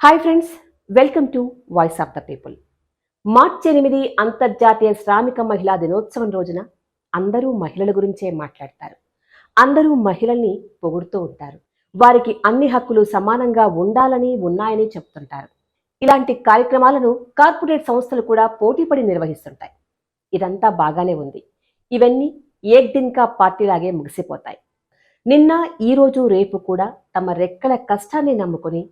Hi friends welcome to voice of the people March ఎనిమిది అంతర్జాతీయ శ్రామిక మహిళా దినోత్సవం రోజున అందరూ మహిళల గురించే మాట్లాడతారు. అందరూ మహిళల్ని పొగుడుతూ ఉంటారు. వారికి అన్ని హక్కులు సమానంగా ఉండాలని ఉన్నాయని చెప్తుంటారు. ఇలాంటి కార్యక్రమాలను కార్పొరేట్ సంస్థలు కూడా పోటీపడి నిర్వహిస్తుంటాయి. ఇదంతా బాగానే ఉంది. ఇవన్నీ ఏక్ దిన్ పార్టీలాగే ముగిసిపోతాయి. నిన్న ఈ రోజు రేపు కూడా తమ రెక్కల కష్టాన్ని నమ్ముకొని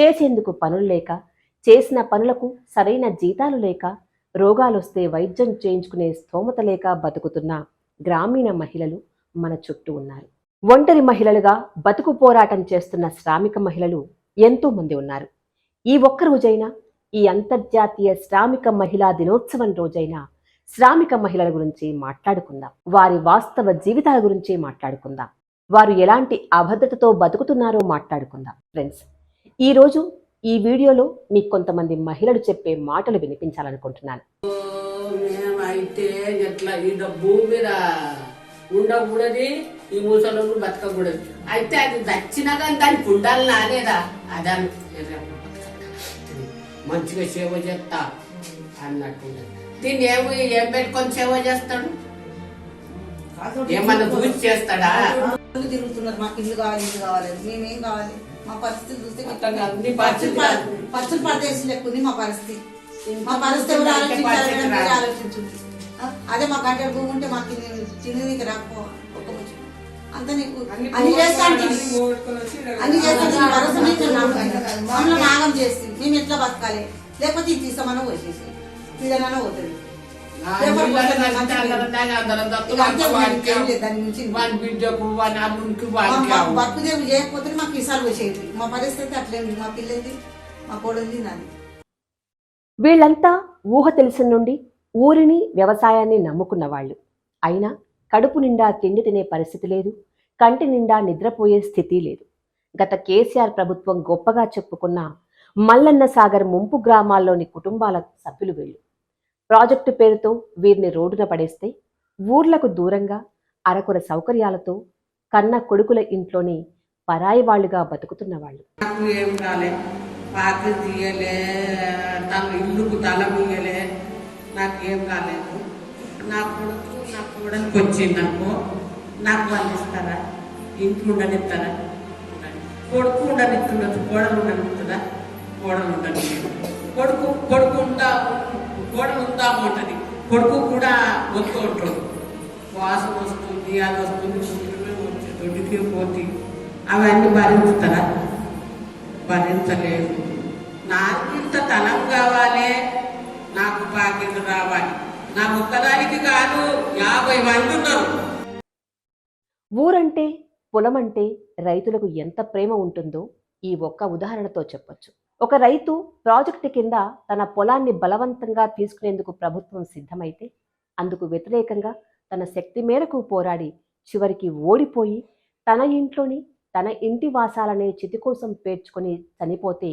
చేసేందుకు పనులు లేక చేసిన పనులకు సరైన జీతాలు లేక రోగాలొస్తే వైద్యం చేయించుకునే స్తోమత లేక బతుకుతున్న గ్రామీణ మహిళలు మన చుట్టూ ఉన్నారు. ఒంటరి మహిళలుగా బతుకు పోరాటం చేస్తున్న శ్రామిక మహిళలు ఎంతో మంది ఉన్నారు. ఈ ఒక్క రోజైనా ఈ అంతర్జాతీయ శ్రామిక మహిళా దినోత్సవం రోజైనా శ్రామిక మహిళల గురించి మాట్లాడుకుందాం. వారి వాస్తవ జీవితాల గురించి మాట్లాడుకుందాం. వారు ఎలాంటి అభద్రతతో బతుకుతున్నారో మాట్లాడుకుందాం. ఫ్రెండ్స్ ఈరోజు ఈ వీడియోలో మీకు కొంతమంది మహిళలు చెప్పే మాటలు వినిపించాలనుకుంటున్నాను. అయితే ఎట్లా ఈ భూమి మీద ఉండకూడదు ఈ మూసలో బతకకూడదు. అయితే అది దచ్చినా కానీ దానికి ఉండాలి నానేదా అదని మంచిగా సేవ చేస్తా అన్నట్టు దీన్ని ఏమి ఏం పెట్టుకొని సేవ చేస్తాడు? ఏమన్నా చూసి చేస్తాడా? తిరుగుతున్నారు. మాకు ఇల్లు కావాలి ఇల్లు కావాలి. మేమేం కావాలి? మా పరిస్థితి చూస్తే. పచ్చులు పరదేశం లెక్క ఉంది మా పరిస్థితి. మా పరిస్థితి ఎవరు ఆలోచించాలి పరిస్థితి మీరే రాదు. ఆలోచించండి ఆ? అదే మా గంట భూమి ఉంటే మాకు తినేది రాకపో అంత నీకు అన్ని చేస్తా అన్ని చేస్తా భరోసా నీకు నమ్మకం. మమ్మల్ని నాగం చేస్తుంది. మేము ఎట్లా బతకాలి? లేకపోతే ఇది తీస్తామన్నా వచ్చేసి ఇదన్నా పోతుంది. వాని బిడ్డకు వాని అల్లునికి మా- వానికి మా అవ్వు. బతుకుదేవి చేయకపోతే మాకు ఇసాలు వచ్చేది మా పరిస్థితి అట్లేంది మా పిల్లది మా కోడలిది నాది. వీళ్ళంతా ఊహ తెలిసిన నుండి ఊరిని వ్యవసాయాన్ని నమ్ముకున్న వాళ్ళు. అయినా కడుపు నిండా తిండి తినే పరిస్థితి లేదు. కంటి నిండా నిద్రపోయే స్థితి లేదు. గత కేసీఆర్ ప్రభుత్వం గొప్పగా చెప్పుకున్న మల్లన్న సాగర్ ముంపు గ్రామాల్లోని కుటుంబాల సభ్యులు వీళ్ళు. ప్రాజెక్టు పేరుతో వీరిని రోడ్డున పడేస్తే ఊర్లకు దూరంగా అరకొర సౌకర్యాలతో కన్న కొడుకుల ఇంట్లోని పరాయి వాళ్ళుగా బతుకుతున్న వాళ్ళు ఏం రాలే. పాకి తీయలే తన ఇల్లుకు తల ముయ్యలే నాకు ఏం రాలేదు. నా కొడుకు నా కూడలికి వచ్చింది నాకు. నాకు వాళ్ళు ఇస్తారా? ఇంట్లో ఉండనిస్తారా? కొడుకు ఉండనిస్తుండొచ్చు కోడలు ఉండనిస్తుందా? కోడలు ఉండని కొడుకు కొడుకు ఉంటా కోడలు ఉందాము ఉంటుంది కొడుకు కూడా వస్తూ ఉంటాడు వాసన వస్తుంది అది వస్తుంది వచ్చి దొడ్డికి పోతి అవన్నీ భరించుతారా భరించలేదు. నాకు ఇంత తలం కావాలి నాకు పాకెట్ రావాలి. నా ఒక్కదానికి కాదు యాభై మంది ఉన్నారు. ఊరంటే పొలమంటే రైతులకు ఎంత ప్రేమ ఉంటుందో ఈ ఒక్క ఉదాహరణతో చెప్పొచ్చు. ఒక రైతు ప్రాజెక్టు కింద తన పొలాన్ని బలవంతంగా తీసుకునేందుకు ప్రభుత్వం సిద్ధమైతే అందుకు వ్యతిరేకంగా తన శక్తి మేరకు పోరాడి చివరికి ఓడిపోయి తన ఇంట్లోని తన ఇంటి వాసాలనే చితి కోసం పేర్చుకొని చనిపోతే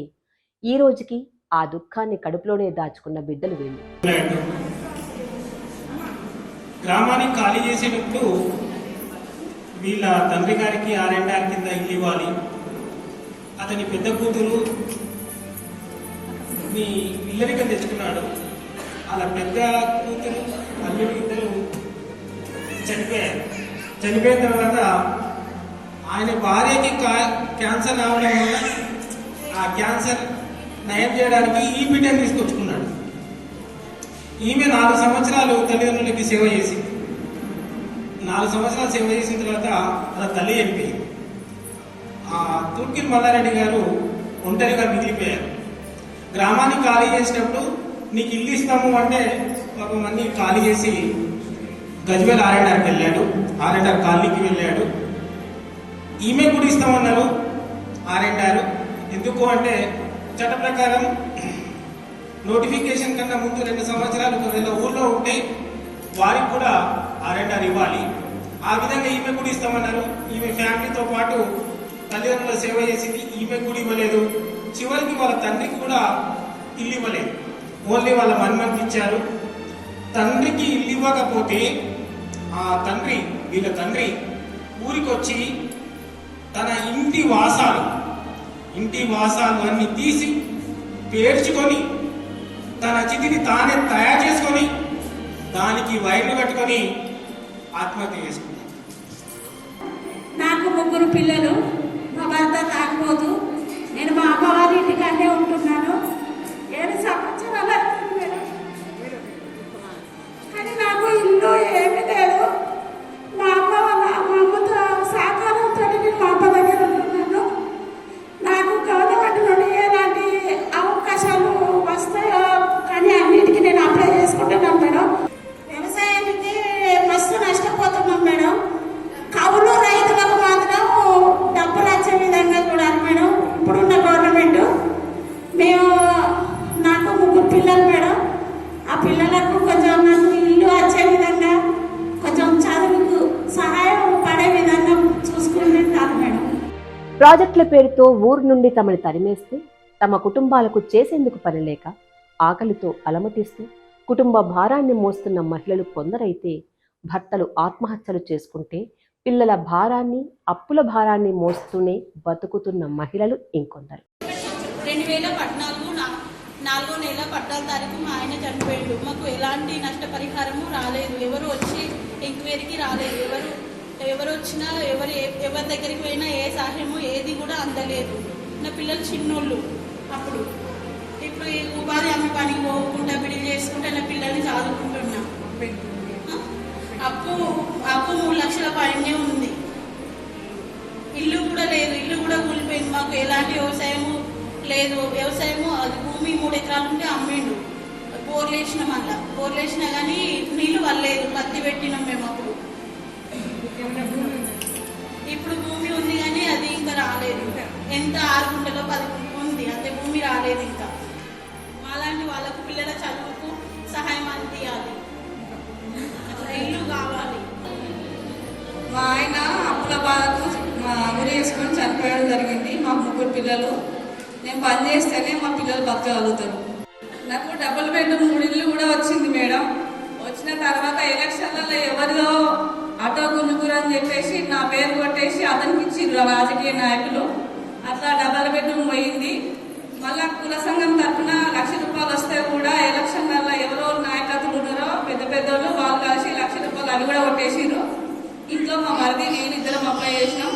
ఈ రోజుకి ఆ దుఃఖాన్ని కడుపులోనే దాచుకున్న బిడ్డలు వీళ్ళు. గ్రామాన్ని ఖాళీ చేసేటప్పుడు వీళ్ళ తండ్రి గారికి ఆర్ఎండ్ఆర్ కింద ఇల్లు ఇవ్వాలి. అతని పెద్ద కూతురు నీ ఇల్లరికం తెచ్చుకున్నాడు. అలా పెద్ద కూతురు అల్లుడు ఇద్దరు చనిపోయారు. చనిపోయిన తర్వాత ఆయన భార్యకి కా- క్యాన్సర్ రావడం వల్ల ఆ క్యాన్సర్ నయం చేయడానికి ఈ బిడ్డను తీసుకొచ్చుకున్నాడు. ఈమె నాలుగు సంవత్సరాలు తల్లిదండ్రులకి సేవ చేసింది నాలుగు సంవత్సరాలు సేవ చేసిన తర్వాత అలా తల్లి చనిపోయింది. ఆ తుర్కిల్ మల్లారెడ్డి గారు ఒంటరిగా మిగిలిపోయారు. గ్రామాన్ని ఖాళీ చేసినప్పుడు నీకు ఇల్లు ఇస్తాము అంటే పాపం అన్ని ఖాళీ చేసి గజ్వేల్ ఆర్ఎన్ఆర్కి వెళ్ళాడు. ఆర్ఎన్ఆర్ కాలనీకి వెళ్ళాడు. ఈమె కూడా ఇస్తామన్నారు. ఆర్ఎన్ఆర్ ఎందుకు అంటే చట్ట ప్రకారం నోటిఫికేషన్ కన్నా ముందు రెండు సంవత్సరాలు ఒకవేళ ఊర్లో ఉంటే వారికి కూడా ఆర్ఎన్ఆర్ ఇవ్వాలి. ఆ విధంగా ఈమె కూడా ఇస్తామన్నారు. ఈమె ఫ్యామిలీతో పాటు తల్లిదండ్రుల సేవ చేసింది. ఈమె కూడా ఇవ్వలేదు. చివరికి వాళ్ళ తండ్రికి కూడా ఇల్లు ఇవ్వలేదు. ఓన్లీ వాళ్ళ మన్మన్కి ఇచ్చారు. తండ్రికి ఇల్లు ఇవ్వకపోతే ఆ తండ్రి వీళ్ళ తండ్రి ఊరికొచ్చి తన ఇంటి వాసాలు ఇంటి వాసాలు అన్ని తీసి పేర్చుకొని తన చితిని తానే తయారు చేసుకొని దానికి వైర్లు కట్టుకొని ఆత్మహత్య చేసుకున్నాడు నాకు ముగ్గురు పిల్లలు మా భర్త తాగిపోతూ ప్రాజెక్టుల పేరుతో ఊరు నుండి తమని తరిమేస్తే తమ కుటుంబాలకు చేసేందుకు పనిలేక ఆకలితో అలమటిస్తూ కుటుంబ భారాన్ని మోస్తున్న మహిళలు కొందరైతే భర్తలు ఆత్మహత్యలు చేసుకుంటే పిల్లల భారాన్ని అప్పుల భారాన్ని మోస్తూనే బతుకుతున్న మహిళలు ఇంకొందరు. రెండు వేల పద్నాలుగు నాలుగో నెల పద్నాలుగు తారీఖు మా ఆయన చనిపోయాడు. మాకు ఎలాంటి నష్టపరిహారము రాలేదు. ఎవరు వచ్చి ఎంక్వైరీకి రాలేదు. ఎవరు ఎవరు వచ్చినా ఎవరు ఎవరి దగ్గరికి పోయినా ఏ సహాయము ఏది కూడా అందలేదు. నా పిల్లలు చిన్నోళ్ళు అప్పుడు. ఇప్పుడు ఈ ఉపాధి అమ్మ పనికి పోకుండా బిడిలు చేసుకుంటే నా పిల్లల్ని చదువుకుంటున్నా? అప్పు అప్పు మూడు లక్షల పైనే ఉంది. ఇల్లు కూడా లేదు ఇల్లు కూడా కూలిపోయింది. మాకు ఎలాంటి వ్యవసాయము లేదు. వ్యవసాయము అది భూమి మూడు ఎకరాలు ఉంటే అమ్మిండు. బోర్లు వేసినాం మళ్ళా బోర్లు వేసినా కానీ నీళ్ళు వల్లేదు. పత్తి పెట్టినాం మేము ఇప్పుడు భూమి ఉంది కానీ అది ఇంకా రాలేదు ఎంత ఆరు గుంటలో పది ఉంది అంతే భూమి రాలేదు ఇంకా. అలాంటి వాళ్ళకు పిల్లల చదువుకు సహాయం అందియాలి. అట్లా ఇల్లు కావాలి. మా ఆయన అప్పుల బాధకు మా ఊరి వేసుకొని చనిపోయడం జరిగింది మా ముగ్గురు పిల్లలు. నేను పని చేస్తేనే మా పిల్లలు బతకగలుగుతారు. నాకు డబుల్ బెడ్రూమ్ మూడిళ్ళు కూడా వచ్చింది మేడం. వచ్చిన తర్వాత ఎలక్షన్లలో ఎవరిదో ఆటో గుంజుకురు అని చెప్పేసి నా పేరు కొట్టేసి అతనికి ఇచ్చిండ్రు రాజకీయ నాయకులు. అట్లా డబల్ బెడ్రూమ్ పోయింది. మళ్ళా కుల సంఘం తరఫున లక్ష రూపాయలు వస్తే కూడా ఎలక్షన్లలో ఎవరో నాయకత్వం ఉన్నారో పెద్ద పెద్దోళ్ళు వాళ్ళు కలిసి లక్ష రూపాయలు అవి కూడా కొట్టేసిర్రు. ఇంట్లో మా మరిది నేను ఇద్దరం అప్లై చేసినాం.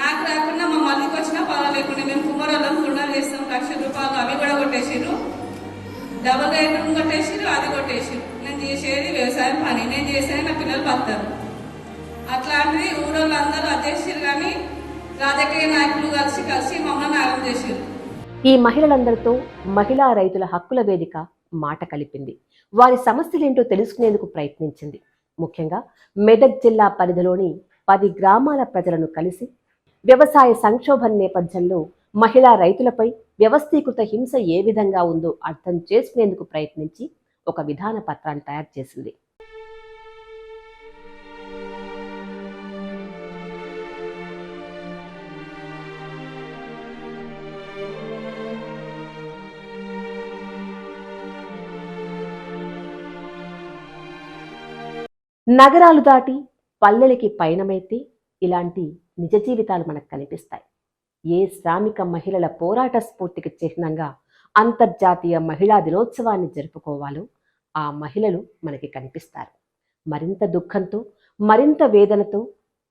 నాకు రాకుండా మా మరిదికి వచ్చినా పర్వాలేకుండా మేము కుమ్మరోళ్ళం కుండలు చేస్తాం లక్ష రూపాయలు అవి కూడా కొట్టేసిర్రు. డబల్ బెడ్రూమ్ కొట్టేసిర్రు అది కొట్టేసిర్రు. నేను చేసి పని నేను చేసేది నా పిల్లలు బతారు అట్లాంటిది ఊరోళ్ళందరూ అధ్యక్షులు కానీ రాజకీయ నాయకులు కలిసి కలిసి మమ్మల్ని ఆగం చేశారు. ఈ మహిళలందరితో మహిళా రైతుల హక్కుల వేదిక మాట కలిపింది. వారి సమస్యలేంటో తెలుసుకునేందుకు ప్రయత్నించింది. ముఖ్యంగా మెదక్ జిల్లా పరిధిలోని పది గ్రామాల ప్రజలను కలిసి వ్యవసాయ సంక్షోభం నేపథ్యంలో మహిళా రైతులపై వ్యవస్థీకృత హింస ఏ విధంగా ఉందో అర్థం చేసుకునేందుకు ప్రయత్నించి ఒక విధాన పత్రాన్ని తయారు చేసింది. నగరాలు దాటి పల్లెలకి పయనమైతే ఇలాంటి నిజ జీవితాలు మనకు కనిపిస్తాయి. ఏ శ్రామిక మహిళల పోరాట స్ఫూర్తికి చిహ్నంగా అంతర్జాతీయ మహిళా దినోత్సవాన్ని జరుపుకోవాలో ఆ మహిళలు మనకి కనిపిస్తారు. మరింత దుఃఖంతో మరింత వేదనతో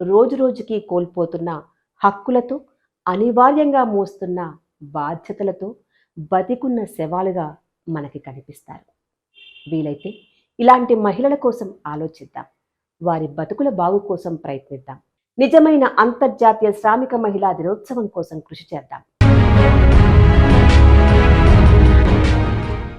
రోజురోజుకి కోల్పోతున్న హక్కులతో అనివార్యంగా మోస్తున్న బాధ్యతలతో బతికున్న శవాలుగా మనకి కనిపిస్తారు. వీలైతే ఇలాంటి మహిళల కోసం ఆలోచిద్దాం. వారి బతుకుల బాగు కోసం ప్రయత్నిద్దాం. నిజమైన అంతర్జాతీయ శ్రామిక మహిళా దినోత్సవం కోసం కృషి చేద్దాం.